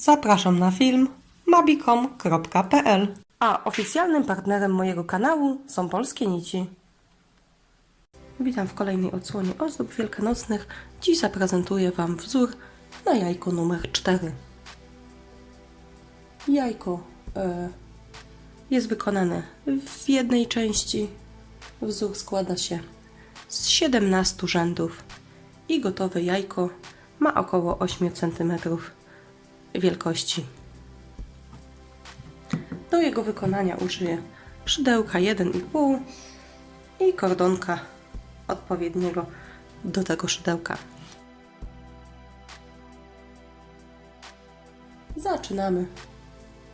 Zapraszam na film mabicom.pl A oficjalnym partnerem mojego kanału są Polskie Nici. Witam w kolejnej odsłonie ozdób wielkanocnych. Dziś zaprezentuję Wam wzór na jajko numer 4. Jajko e, jest wykonane w jednej części. Wzór składa się z 17 rzędów i gotowe jajko ma około 8 cm wielkości. Do jego wykonania użyję szydełka 1,5 i kordonka odpowiedniego do tego szydełka. Zaczynamy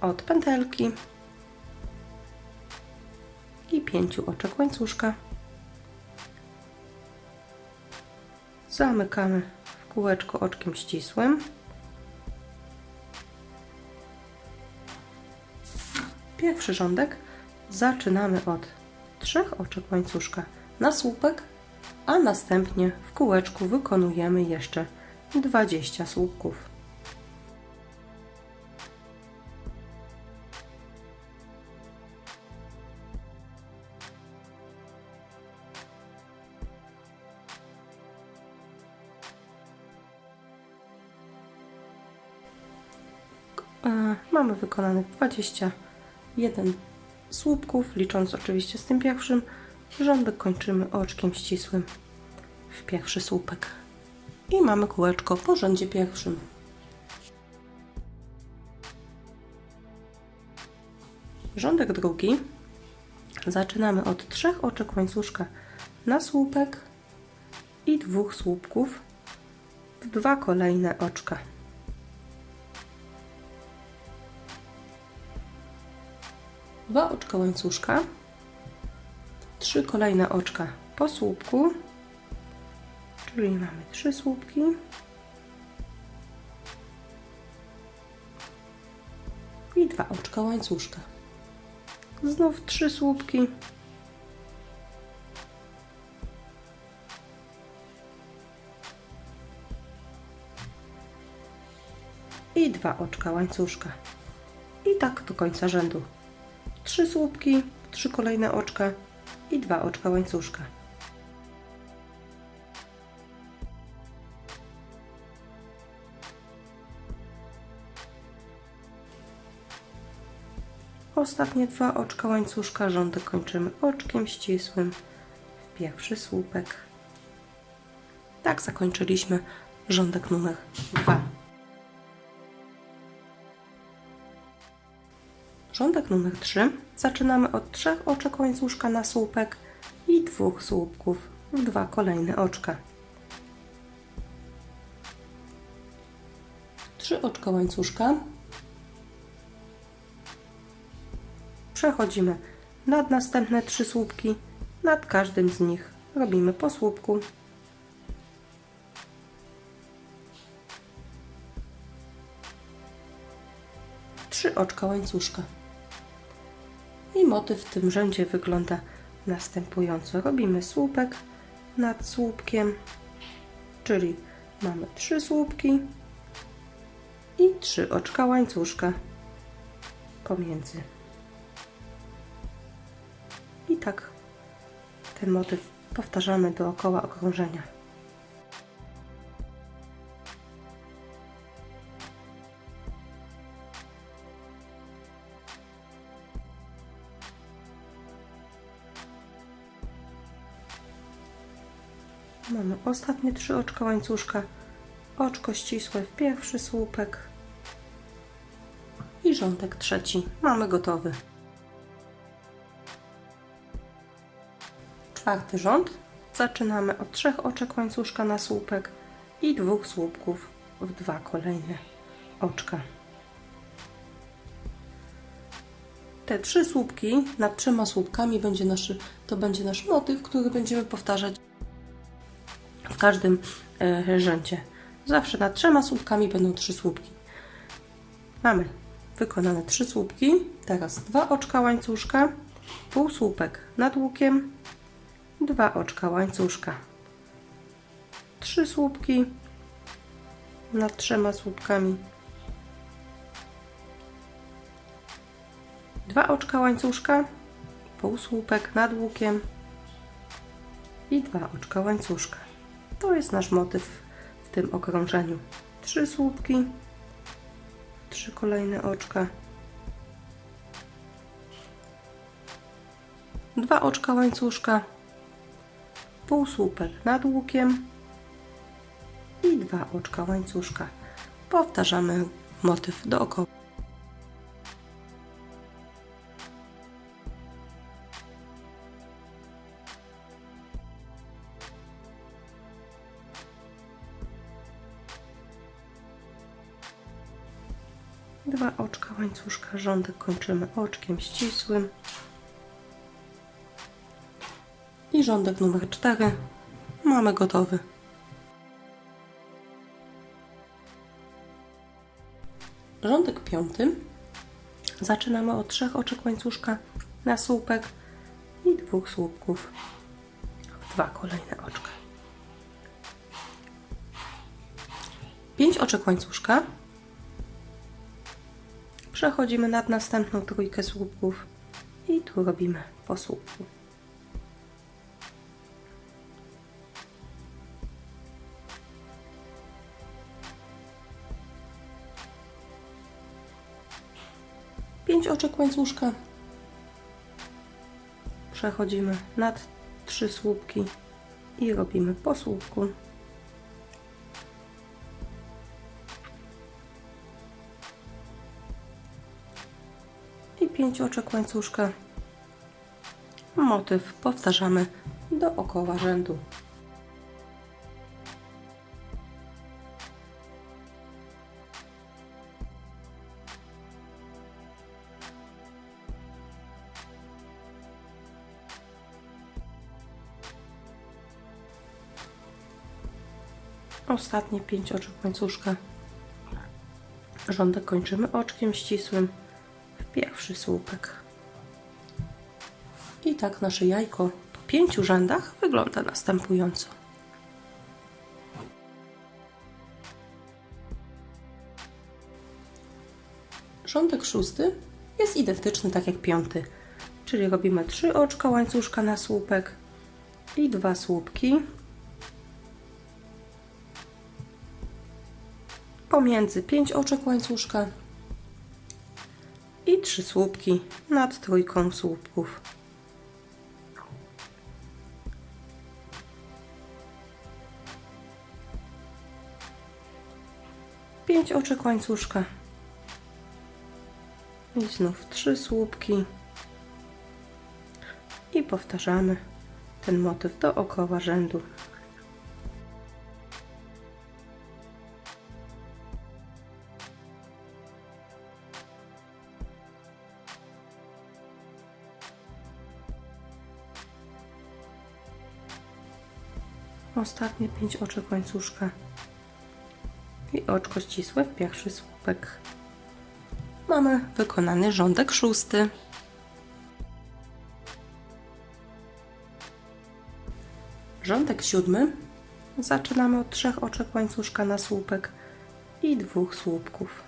od pętelki i pięciu oczek łańcuszka. Zamykamy w kółeczko oczkiem ścisłym. Pierwszy rządek zaczynamy od trzech oczek łańcuszka na słupek, a następnie w kółeczku wykonujemy jeszcze 20 słupków. E, Mamy wykonanych 21 słupków, licząc oczywiście z tym pierwszym. Rządek kończymy oczkiem ścisłym w pierwszy słupek. I mamy kółeczko po rządzie pierwszym. Rządek drugi zaczynamy od trzech oczek łańcuszka na słupek i dwóch słupków w dwa kolejne oczka. Dwa oczka łańcuszka, trzy kolejne oczka po słupku, czyli mamy trzy słupki. I dwa oczka łańcuszka. Znów trzy słupki. I dwa oczka łańcuszka. I tak do końca rzędu trzy słupki, trzy kolejne oczka i dwa oczka łańcuszka. Ostatnie dwa oczka łańcuszka rządek kończymy oczkiem ścisłym w pierwszy słupek. Tak zakończyliśmy rządek numer dwa. Rządek numer 3 zaczynamy od trzech oczek łańcuszka na słupek i dwóch słupków w dwa kolejne oczka. Trzy oczka łańcuszka. Przechodzimy nad następne trzy słupki. Nad każdym z nich robimy po słupku. Trzy oczka łańcuszka. I motyw w tym rzędzie wygląda następująco. Robimy słupek nad słupkiem, czyli mamy trzy słupki i trzy oczka łańcuszka pomiędzy. I tak ten motyw powtarzamy dookoła okrążenia. Ostatnie trzy oczka łańcuszka, oczko ścisłe w pierwszy słupek i rządek trzeci. Mamy gotowy. Czwarty rząd. Zaczynamy od trzech oczek łańcuszka na słupek i dwóch słupków w dwa kolejne oczka. Te trzy słupki, nad trzema słupkami będzie nasz, to będzie nasz motyw, który będziemy powtarzać każdym e, rzędzie. Zawsze nad trzema słupkami będą trzy słupki. Mamy wykonane trzy słupki. Teraz dwa oczka łańcuszka, półsłupek nad łukiem, dwa oczka łańcuszka, trzy słupki nad trzema słupkami Dwa oczka łańcuszka, półsłupek nad łukiem i dwa oczka łańcuszka. To jest nasz motyw w tym okrążeniu. Trzy słupki, trzy kolejne oczka, dwa oczka łańcuszka, półsłupek nad łukiem i dwa oczka łańcuszka. Powtarzamy motyw dookoła. Dwa oczka łańcuszka, rządek kończymy oczkiem ścisłym. I rządek numer 4 mamy gotowy. Rządek piąty zaczynamy od trzech oczek łańcuszka na słupek i dwóch słupków w dwa kolejne oczka. Pięć oczek łańcuszka przechodzimy nad następną trójkę słupków i tu robimy po słupku. Pięć oczek łańcuszka. Przechodzimy nad trzy słupki i robimy po słupku. I pięć oczek łańcuszka. Motyw powtarzamy dookoła rzędu. Ostatnie pięć oczek łańcuszka. Rządek kończymy oczkiem ścisłym pierwszy słupek. I tak nasze jajko po pięciu rzędach wygląda następująco. Rządek szósty jest identyczny tak jak piąty, czyli robimy trzy oczka łańcuszka na słupek i dwa słupki pomiędzy 5 oczek łańcuszka 3 słupki nad trójką słupków. Pięć oczek łańcuszka i znów trzy słupki i powtarzamy ten motyw dookoła rzędu. Ostatnie pięć oczek łańcuszka i oczko ścisłe w pierwszy słupek. Mamy wykonany rządek szósty. Rządek siódmy zaczynamy od trzech oczek łańcuszka na słupek i dwóch słupków.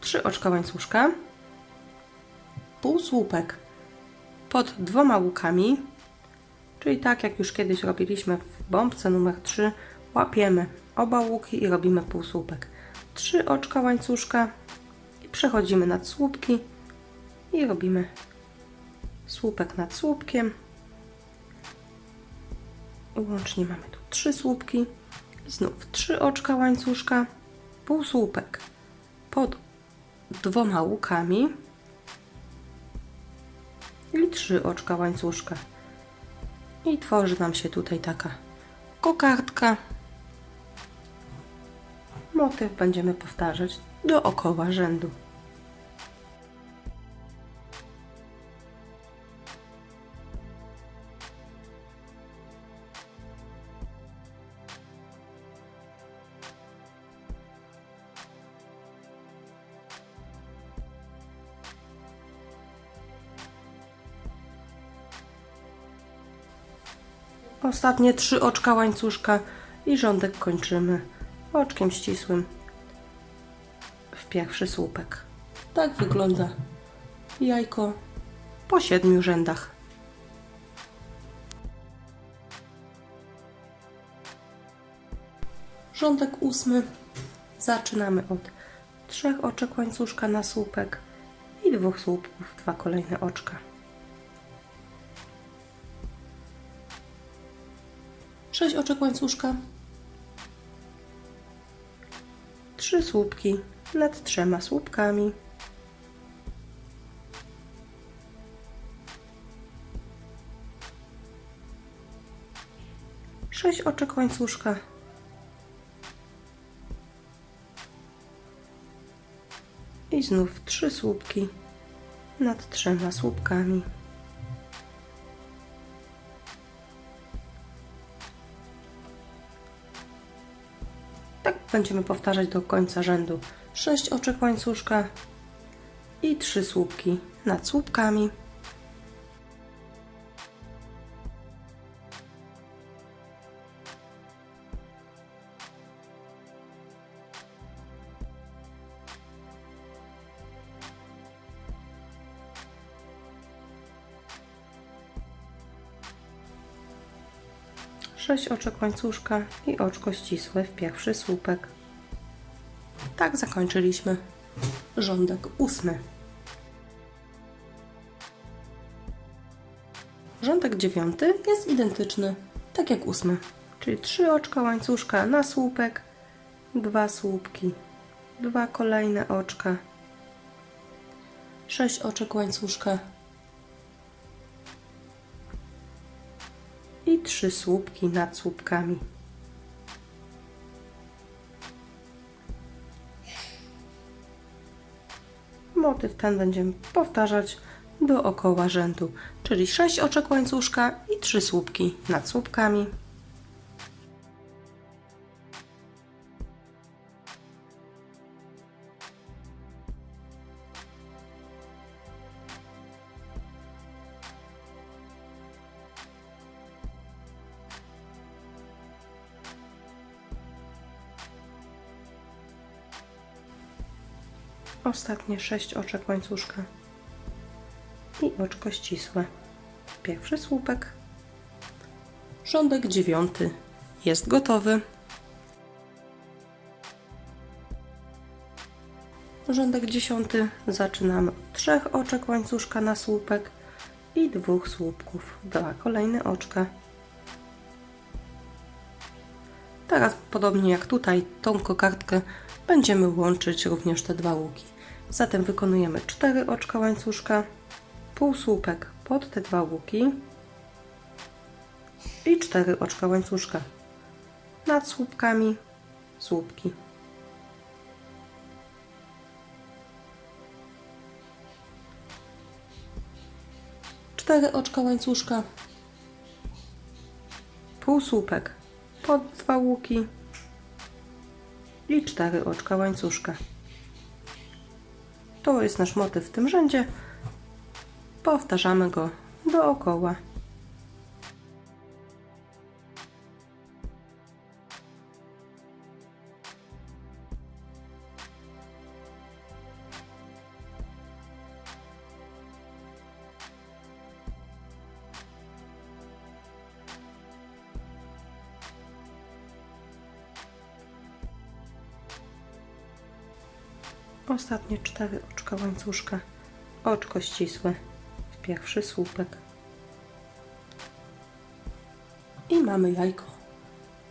Trzy oczka łańcuszka, półsłupek pod dwoma łukami, czyli tak jak już kiedyś robiliśmy w bombce numer 3, łapiemy oba łuki i robimy półsłupek. Trzy oczka łańcuszka i przechodzimy nad słupki i robimy słupek nad słupkiem. Łącznie mamy tu trzy słupki. Znów trzy oczka łańcuszka, półsłupek pod dwoma łukami i trzy oczka łańcuszka. I tworzy nam się tutaj taka kokardka. Motyw będziemy powtarzać dookoła rzędu. Ostatnie trzy oczka łańcuszka i rządek kończymy oczkiem ścisłym w pierwszy słupek. Tak wygląda jajko po siedmiu rzędach. Rządek ósmy. Zaczynamy od trzech oczek łańcuszka na słupek i dwóch słupków, dwa kolejne oczka. Sześć oczek łańcuszka. Trzy słupki nad trzema słupkami. Sześć oczek łańcuszka. I znów trzy słupki nad trzema słupkami. Tak będziemy powtarzać do końca rzędu. Sześć oczek łańcuszka i trzy słupki nad słupkami. Sześć oczek łańcuszka i oczko ścisłe w pierwszy słupek. Tak zakończyliśmy rządek ósmy. Rządek dziewiąty jest identyczny, tak jak ósmy, czyli trzy oczka łańcuszka na słupek, dwa słupki, dwa kolejne oczka, sześć oczek łańcuszka trzy słupki nad słupkami. Motyw ten będziemy powtarzać dookoła rzędu, czyli 6 oczek łańcuszka i 3 słupki nad słupkami. Ostatnie 6 oczek łańcuszka i oczko ścisłe. Pierwszy słupek. Rządek dziewiąty jest gotowy. Rządek dziesiąty zaczynamy od trzech oczek łańcuszka na słupek i dwóch słupków. Dwa kolejne oczka. Teraz, podobnie jak tutaj, tą kokardkę będziemy łączyć również te dwa łuki. Zatem wykonujemy 4 oczka łańcuszka, półsłupek pod te dwa łuki i 4 oczka łańcuszka. Nad słupkami słupki. Cztery oczka łańcuszka, półsłupek pod dwa łuki i cztery oczka łańcuszka. To jest nasz motyw w tym rzędzie. Powtarzamy go dookoła. Ostatnie cztery oczka łańcuszka. Oczko ścisłe w pierwszy słupek. I mamy jajko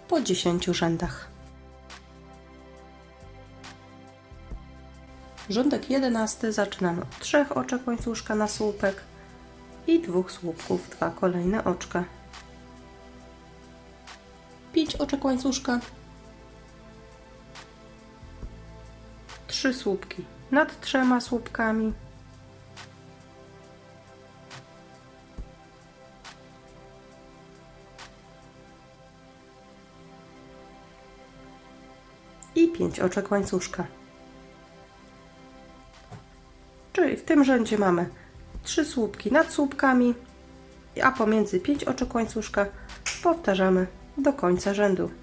po 10 rzędach. Rządek jedenasty zaczynamy od trzech oczek łańcuszka na słupek i dwóch słupków, dwa kolejne oczka. 5 oczek łańcuszka trzy słupki nad trzema słupkami. I pięć oczek łańcuszka. Czyli w tym rzędzie mamy trzy słupki nad słupkami, a pomiędzy pięć oczek łańcuszka powtarzamy do końca rzędu.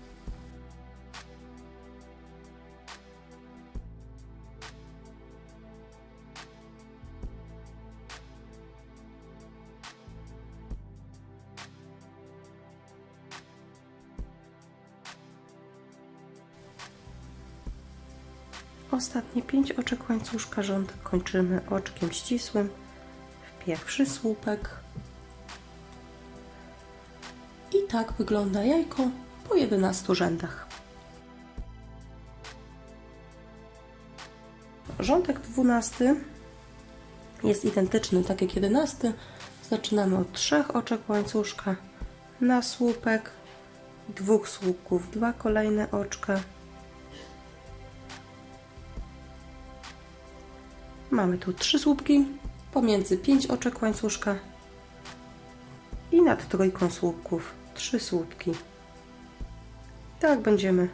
Łańcuszka rządek kończymy oczkiem ścisłym w pierwszy słupek. I tak wygląda jajko po 11 rzędach. Rządek 12 jest identyczny tak jak 11. Zaczynamy od trzech oczek łańcuszka na słupek, dwóch słupków, dwa kolejne oczka. Mamy tu trzy słupki, pomiędzy pięć oczek łańcuszka i nad trójką słupków trzy słupki. Tak będziemy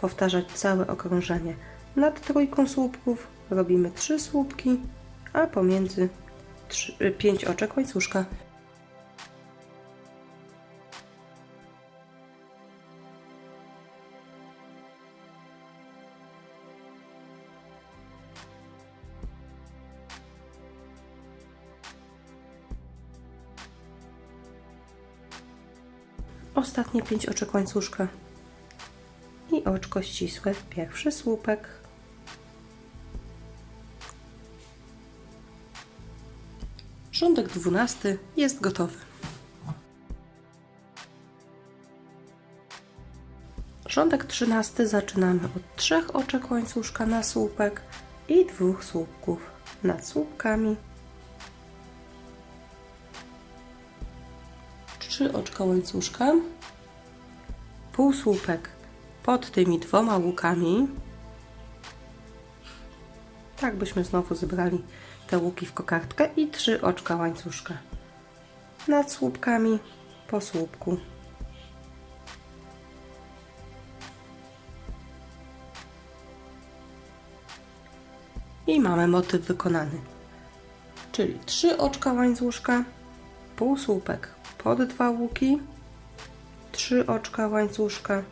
powtarzać całe okrążenie. Nad trójką słupków robimy trzy słupki, a pomiędzy 5 oczek łańcuszka. Ostatnie 5 oczek łańcuszka i oczko ścisłe w pierwszy słupek. Rządek 12 jest gotowy. Rządek 13 zaczynamy od trzech oczek łańcuszka na słupek i dwóch słupków nad słupkami. Trzy oczka łańcuszka, półsłupek pod tymi dwoma łukami. Tak byśmy znowu zebrali te łuki w kokardkę i trzy oczka łańcuszka nad słupkami po słupku. I mamy motyw wykonany. Czyli trzy oczka łańcuszka, półsłupek pod dwa łuki, trzy oczka łańcuszka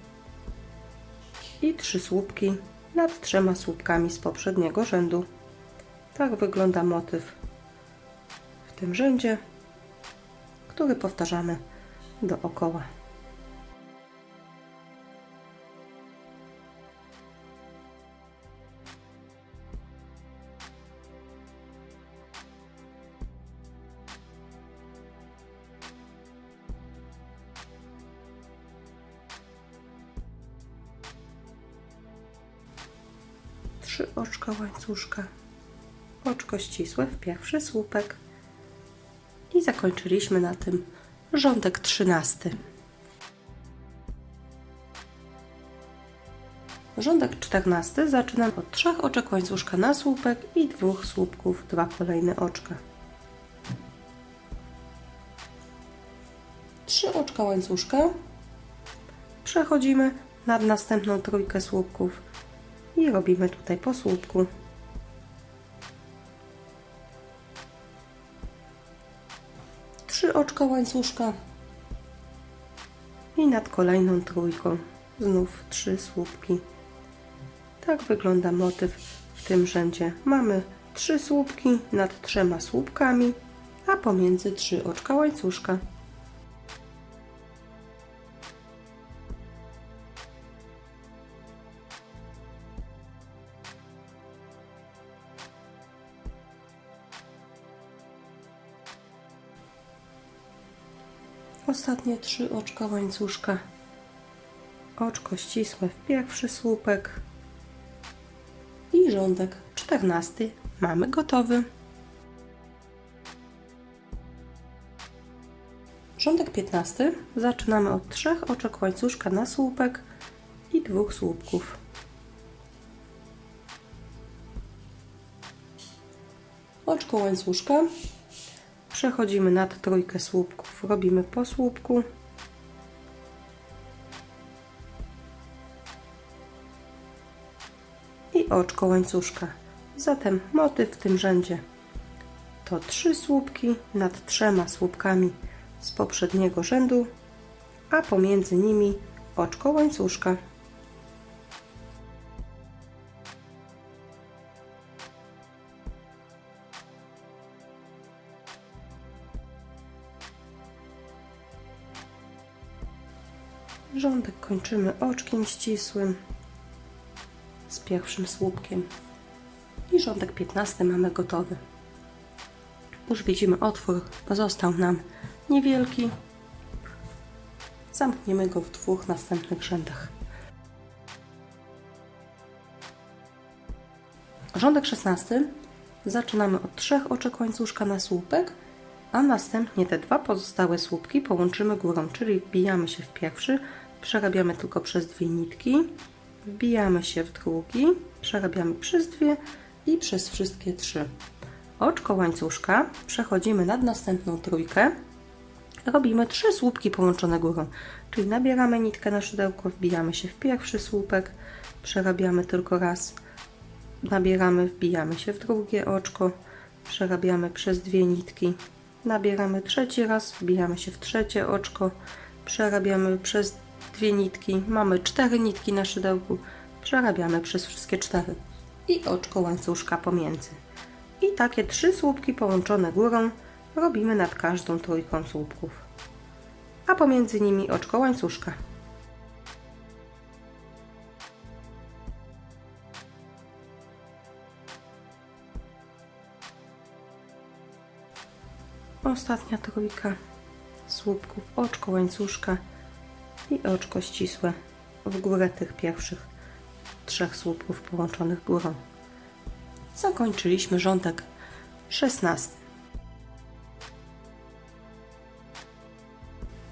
i trzy słupki nad trzema słupkami z poprzedniego rzędu. Tak wygląda motyw w tym rzędzie, który powtarzamy dookoła. Łańcuszka oczko ścisłe w pierwszy słupek. I zakończyliśmy na tym rządek trzynasty. Rządek czternasty zaczynam od trzech oczek łańcuszka na słupek i dwóch słupków, dwa kolejne oczka. Trzy oczka łańcuszka. Przechodzimy nad następną trójkę słupków i robimy tutaj po słupku trzy oczka łańcuszka i nad kolejną trójką znów trzy słupki. Tak wygląda motyw w tym rzędzie. Mamy trzy słupki nad trzema słupkami, a pomiędzy trzy oczka łańcuszka. Ostatnie trzy oczka łańcuszka. Oczko ścisłe w pierwszy słupek. I rządek czternasty mamy gotowy. Rządek piętnasty zaczynamy od trzech oczek łańcuszka na słupek i dwóch słupków. Oczko łańcuszka Przechodzimy nad trójkę słupków, robimy po słupku. I oczko łańcuszka. Zatem motyw w tym rzędzie to trzy słupki nad trzema słupkami z poprzedniego rzędu, a pomiędzy nimi oczko łańcuszka. Kończymy oczkiem ścisłym. z pierwszym słupkiem. I rządek 15 mamy gotowy. Już widzimy otwór, został nam niewielki. Zamkniemy go w dwóch następnych rzędach. Rządek 16 zaczynamy od trzech oczek łańcuszka na słupek, a następnie te dwa pozostałe słupki połączymy górą, czyli wbijamy się w pierwszy, przerabiamy tylko przez dwie nitki, wbijamy się w drugi, przerabiamy przez dwie i przez wszystkie trzy. Oczko łańcuszka. Przechodzimy nad następną trójkę, robimy trzy słupki połączone górą, czyli nabieramy nitkę na szydełko, wbijamy się w pierwszy słupek, przerabiamy tylko raz, nabieramy, wbijamy się w drugie oczko, przerabiamy przez dwie nitki, nabieramy trzeci raz, wbijamy się w trzecie oczko, przerabiamy przez dwie nitki, mamy cztery nitki na szydełku, przerabiamy przez wszystkie cztery. I oczko łańcuszka pomiędzy. I takie trzy słupki połączone górą robimy nad każdą trójką słupków, a pomiędzy nimi oczko łańcuszka. Ostatnia trójka słupków, oczko łańcuszka i oczko ścisłe w górę tych pierwszych trzech słupków połączonych górą. Zakończyliśmy rządek 16.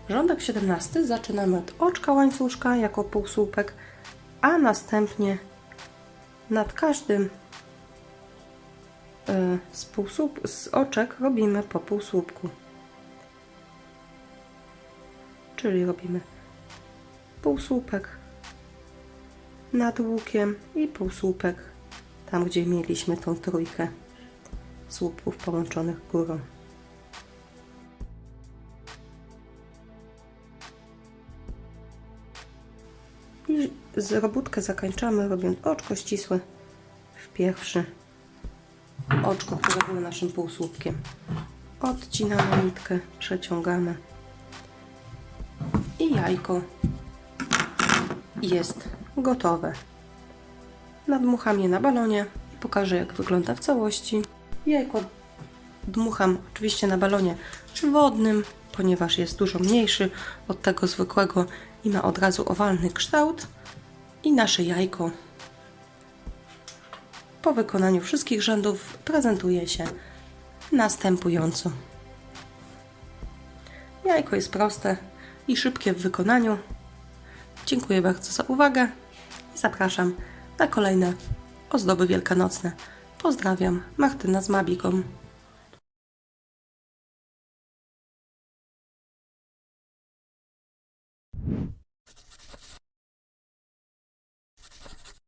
Rządek 17 zaczynamy od oczka łańcuszka jako półsłupek, a następnie nad każdym y, z, półsłup, z oczek robimy po półsłupku. Czyli robimy półsłupek nad łukiem i półsłupek tam, gdzie mieliśmy tą trójkę słupków połączonych górą. I z robótkę zakończamy robiąc oczko ścisłe w pierwszy oczko, które było naszym półsłupkiem. Odcinamy nitkę, przeciągamy i jajko jest gotowe. Nadmucham je na balonie i pokażę jak wygląda w całości. Jajko dmucham oczywiście na balonie wodnym, ponieważ jest dużo mniejszy od tego zwykłego i ma od razu owalny kształt. I nasze jajko po wykonaniu wszystkich rzędów prezentuje się następująco. Jajko jest proste i szybkie w wykonaniu. Dziękuję bardzo za uwagę i zapraszam na kolejne ozdoby wielkanocne. Pozdrawiam, Martyna z Mabiką.